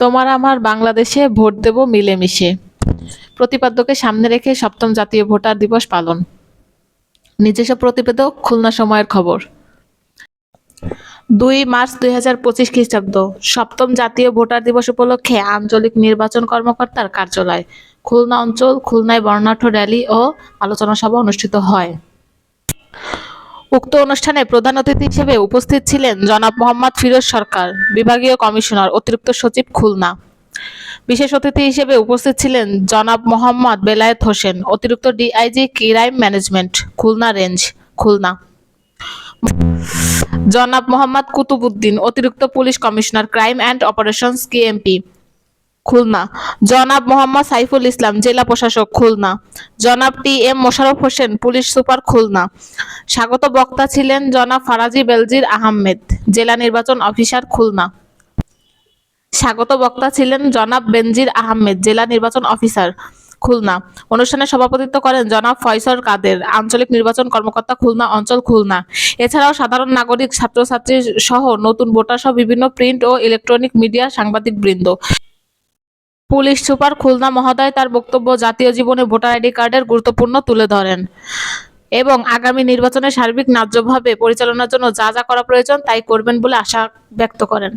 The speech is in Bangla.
তোমার আমার বাংলাদেশে ভোট দেব মিলেমিশে। প্রতিপাদ্যকে সামনে রেখে সপ্তম জাতীয় ভোটার দিবস পালন। নিজস্ব প্রতিবেদক, খুলনা সময়ের খবর। দুই মার্চ দুই হাজার পঁচিশ খ্রিস্টাব্দ, সপ্তম জাতীয় ভোটার দিবস উপলক্ষে আঞ্চলিক নির্বাচন কর্মকর্তার কার্যালয়, খুলনা অঞ্চল, খুলনায় বর্ণাঢ্য র্যালি ও আলোচনা সভা অনুষ্ঠিত হয়। উক্ত অনুষ্ঠানে প্রধান অতিথি হিসেবে উপস্থিত ছিলেন জনাব মোহাম্মদ ফিরোজ সরকার, বিভাগীয় কমিশনার, অতিরিক্ত সচিব খুলনা। বিশেষ অতিথি হিসেবে উপস্থিত ছিলেন জনাব মোহাম্মদ বেলায়েত হোসেন, অতিরিক্ত DIG crime management, Khulna range, Khulna. জনাব মোহাম্মদ কুতুবুদ্দিন অতিরিক্ত police commissioner, crime and operations, KMP. Khulna. জনাব মোহাম্মদ সাইফুল ইসলাম, জেলা প্রশাসক খুলনা। জনাব T M Mosharraf Hossain, police super Khulna. স্বাগত বক্তা ছিলেন জনাব ফারাজি বেলজির আহমেদ, জেলা নির্বাচন অফিসার খুলনা। স্বাগত বক্তা ছিলেন জনাব বেনজির আহমেদ, জেলা নির্বাচন অফিসার খুলনা। অনুষ্ঠানে সভাপতিত্ব করেন জনাব ফয়সল কাদের, আঞ্চলিক নির্বাচন কর্মকর্তা খুলনা অঞ্চল খুলনা। এছাড়াও সাধারণ নাগরিক, ছাত্রছাত্রী সহ নতুন ভোটার সহ বিভিন্ন প্রিন্ট ও ইলেকট্রনিক মিডিয়া সাংবাদিক বৃন্দ। পুলিশ সুপার খুলনা মহোদয় তার বক্তব্য জাতীয় জীবনে ভোটার আইডি কার্ডের গুরুত্বপূর্ণ তুলে ধরেন এবং আগামী নির্বাচনে সার্বিক ন্যায্যভাবে পরিচালনার জন্য যা যা করা প্রয়োজন তাই করবেন বলে আশা ব্যক্ত করেন।